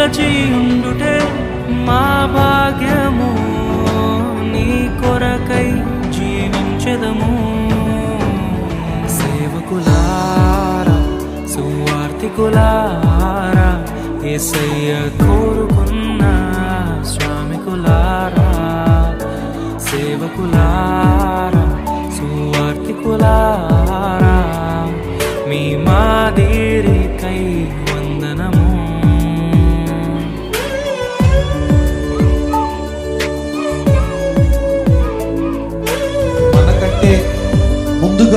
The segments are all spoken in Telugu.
నిలచి ఉండుటే మా భాగ్యము నీ కొరకై జీవించదము. సేవకులారా సువార్తికులారా ఏసయ్య కోరుకున్న స్వామికులారా. సేవకులారా సువార్తికులారా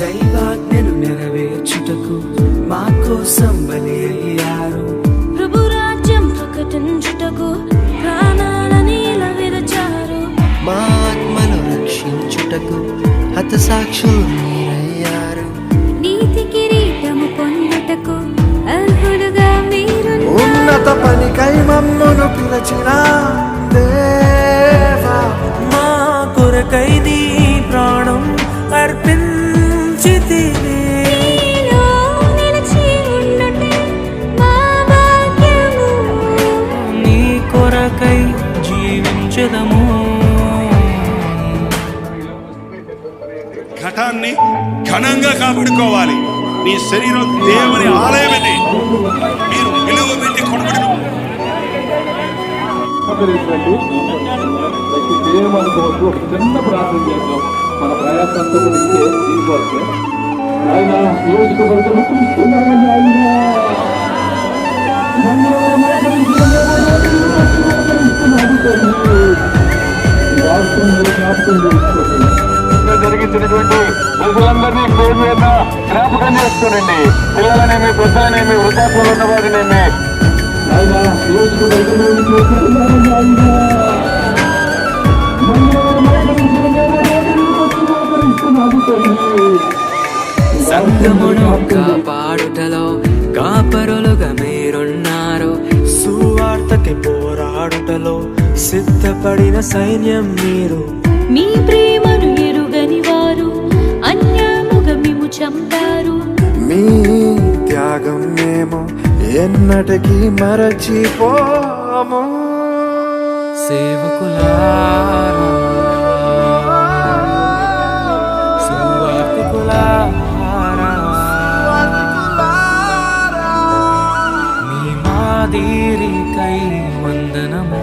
దైవాజ్ఞను నెరవేర్చుటకు మా కోసం బలి అయ్యారు. ప్రభు రాజ్యం ప్రకటించుటకు ప్రాణాలని విరచారు మా ఆత్మను రక్షించుటకు హతసాక్షులు ఘటాన్ని ఘనంగా కాపాడుకోవాలి. నీ శరీరం దేవుని ఆలయమని మీరు విలువ పెట్టి కొనబడి సహకరించండి చిన్న ప్రార్థన చేద్దాం మన ప్రయాసంతో ఆయన జ్ఞాపకం చేసుకోనండి. పిల్లలనేమి పెద్దలనేమి వృద్ధాత్మలు ఉన్న వారినేమి ఆయన నియోజకవర్గంలో చూస్తున్నామని ఆయన సంగమును కాపాడుటలో కాపరులుగా మీరున్నారు. సువార్తకి పోరాడుటలో సిద్ధపడిన సైన్యం మీరు. మీ ప్రేమను చంపారు. మీ త్యాగం మేము ఎన్నటికీ మరచిపోము. సేవకులారా మాదిరికై వందనము.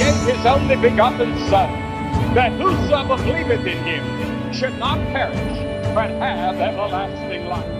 Gave his only begotten Son, that whosoever believeth in him should not perish, but have everlasting life.